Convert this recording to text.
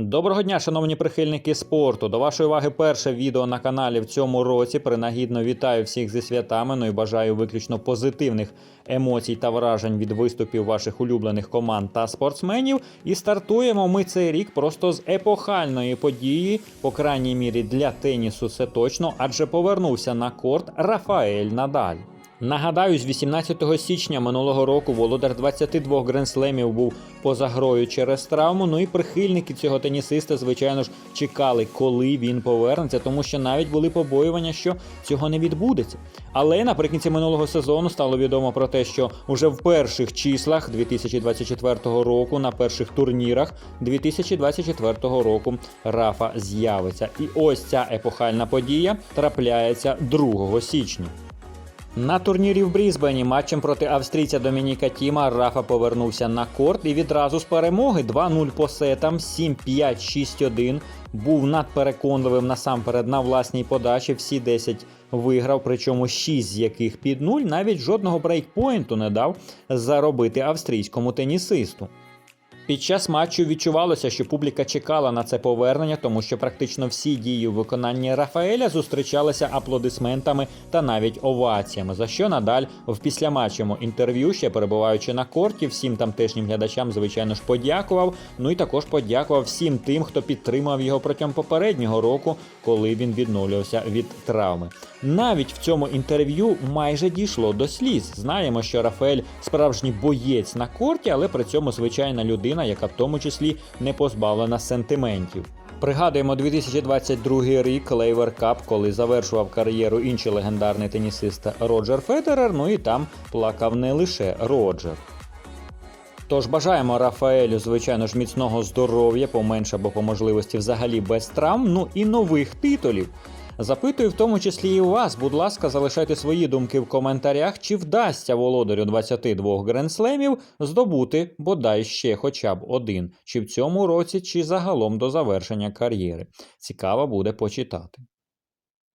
Доброго дня, шановні прихильники спорту. До вашої уваги перше відео на каналі в цьому році. Принагідно вітаю всіх зі святами. Ну і бажаю виключно позитивних емоцій та вражень від виступів ваших улюблених команд та спортсменів. І стартуємо ми цей рік просто з епохальної події, по крайній мірі для тенісу це точно, адже повернувся на корт Рафаель Надаль. Нагадаю, з 18 січня минулого року володар 22 гренслемів був поза грою через травму. Ну і прихильники цього тенісиста, звичайно ж, чекали, коли він повернеться, тому що навіть були побоювання, що цього не відбудеться. Але наприкінці минулого сезону стало відомо про те, що уже в перших числах 2024 року, на перших турнірах 2024 року Рафа з'явиться. І ось ця епохальна подія трапляється 2 січня. На турнірі в Брізбені матчем проти австрійця Домініка Тіма Рафа повернувся на корт і відразу з перемоги 2-0 по сетам, 7-5, 6-1. Був надпереконливим насамперед на власній подачі. Всі 10 виграв, причому 6 з яких під 0, навіть жодного брейкпоінту не дав заробити австрійському тенісисту. Під час матчу відчувалося, що публіка чекала на це повернення, тому що практично всі дії у виконанні Рафаеля зустрічалися аплодисментами та навіть оваціями. За що надаль в післяматчому інтерв'ю, ще перебуваючи на корті, всім тамтешнім глядачам, звичайно ж, подякував. Ну і також подякував всім тим, хто підтримав його протягом попереднього року, коли він відновлювався від травми. Навіть в цьому інтерв'ю майже дійшло до сліз. Знаємо, що Рафаель справжній боєць на корті, але при цьому звичайна людина, яка в тому числі не позбавлена сентиментів. Пригадуємо 2022 рік Лейвер Кап, коли завершував кар'єру інший легендарний тенісист Роджер Федерер. Ну і там плакав не лише Роджер. Тож бажаємо Рафаелю, звичайно ж, міцного здоров'я, поменше або по можливості взагалі без травм, ну і нових титулів. Запитую в тому числі і вас, будь ласка, залишайте свої думки в коментарях, чи вдасться володарю 22 гренслемів здобути бодай ще хоча б один, чи в цьому році, чи загалом до завершення кар'єри. Цікаво буде почитати.